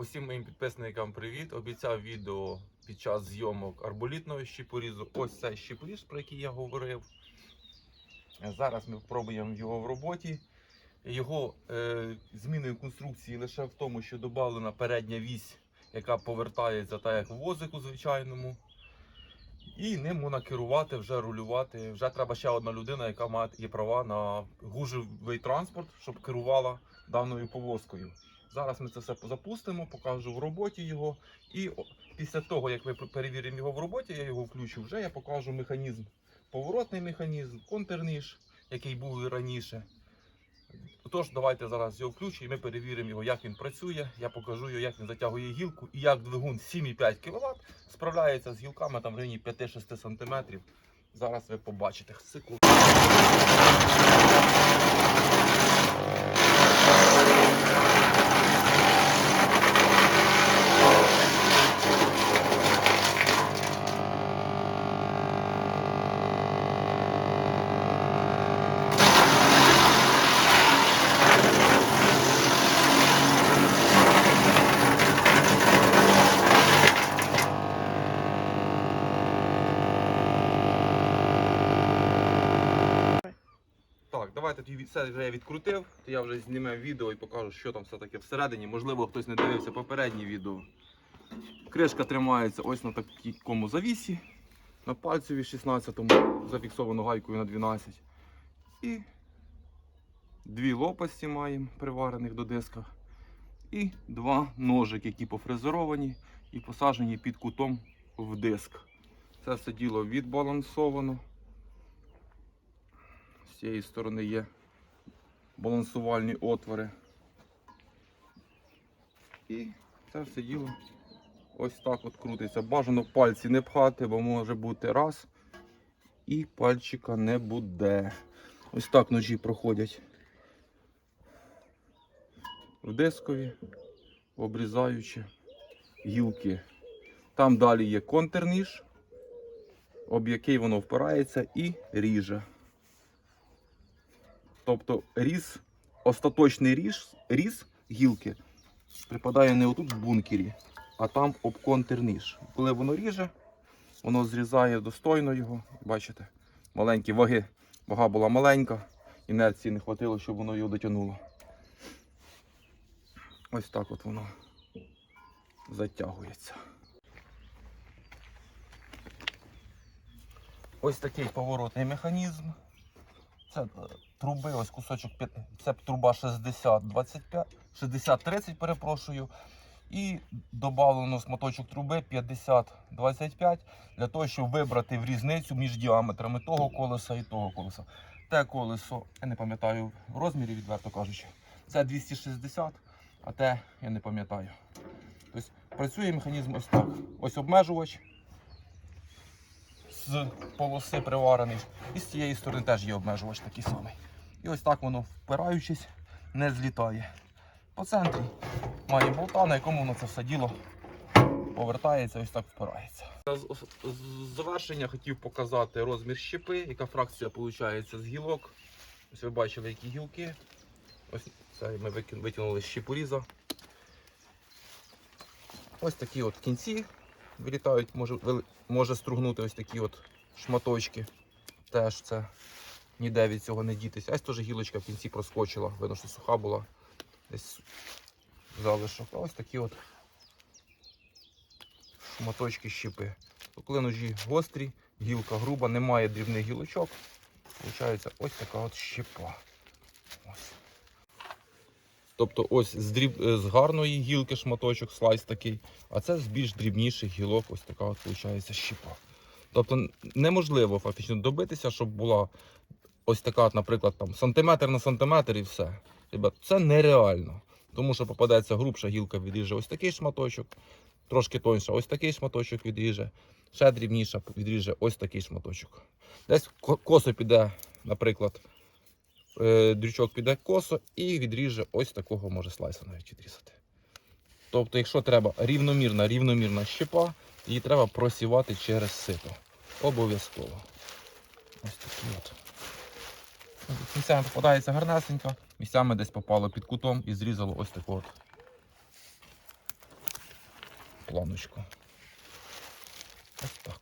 Усім моїм підписникам привіт. Обіцяв відео під час зйомок арболітного щіпорізу. Ось цей щіпоріз, про який я говорив. Зараз ми пробуємо його в роботі. Його е, зміною конструкції лише в тому, що додана передня вісь, яка повертається так, як в возику звичайному. І ним можна керувати, вже рулювати. Вже треба ще одна людина, яка має права на гужевий транспорт, щоб керувала даною повозкою. Зараз ми це все запустимо, покажу в роботі його. І після того, як ми перевіримо його в роботі, я його включу, вже я покажу механізм, поворотний механізм, контрніж, який був і раніше. Тож, давайте зараз його включу і ми перевіримо його, як він працює. Я покажу його, як він затягує гілку і як двигун 7,5 кВт справляється з гілками там в районі 5-6 см. Зараз ви побачите. Секунду. Так, давайте все вже я відкрутив, то я вже знімаю відео і покажу, що там все таке всередині. Можливо, хтось не дивився попереднє відео. Кришка тримається ось на такому завісі, на пальцеві 16-му, зафіксовано гайкою на 12. І дві лопасті маємо приварених до диска. І два ножики, які пофрезеровані і посаджені під кутом в диск. Це все діло відбалансовано. Цієї сторони є балансувальні отвори. І це все діло ось так от крутиться. Бажано пальці не пхати, бо може бути раз і пальчика не буде. Ось так ножі проходять в дискові, обрізаючи гілки. Там далі є контрніж, об який воно впирається і ріже. Тобто різ, остаточний різ, різ гілки припадає не отут в бункері, а там об контрніж. Коли воно ріже, воно зрізає достойно його. Бачите, маленькі ваги. Вага була маленька, інерції не хватило, щоб воно його дотягнуло. Ось так от воно затягується. Ось такий поворотний механізм. Це е, труби, ось кусочок, це труба 60, 25, 60-30, перепрошую. І додавлено смоточок труби 50-25 для того, щоб вибрати в різницю між діаметрами того колеса і того колеса. Те колесо, я не пам'ятаю в розмірі, відверто кажучи, це 260, а те я не пам'ятаю. Тобто працює механізм ось так. Ось обмежувач з полоси приварений. І з цієї сторони теж є обмежувач такий самий. І ось так воно, впираючись, не злітає. По центрі має болта, на якому воно це все діло повертається, ось так впирається. З завершення хотів показати розмір щепи, яка фракція виходить з гілок. Ось ви бачили, які гілки. Ось це ми витягнули з щепоріза. Ось такі от кінці вилітають, може, може стругнути ось такі от шматочки. Теж це ніде від цього не дітися. Ось теж гілочка в кінці проскочила. Видно, що суха була. Десь залишок. А ось такі от шматочки щепи. То Коли ножі гострі, гілка груба, немає дрібних гілочок. Получається ось така от щепа. Ось. Тобто ось з, дріб... е, з гарної гілки шматочок, слайс такий, а це з більш дрібніших гілок, ось така от виходить щепа. Тобто неможливо фактично добитися, щоб була ось така, наприклад, там, сантиметр на сантиметр і все. Це нереально. Тому що попадеться грубша гілка, відріже ось такий шматочок, трошки тоньша, ось такий шматочок відріже, ще дрібніша відріже ось такий шматочок. Десь ко- косо піде, наприклад, дрючок піде косо і відріже ось такого може слайса навіть відрізати. Тобто, якщо треба рівномірна, рівномірна щепа, її треба просівати через сито. Обов'язково. Ось такі от. Місцями попадається гарнесенько, місцями десь попало під кутом і зрізало ось таку от планочку. Ось так.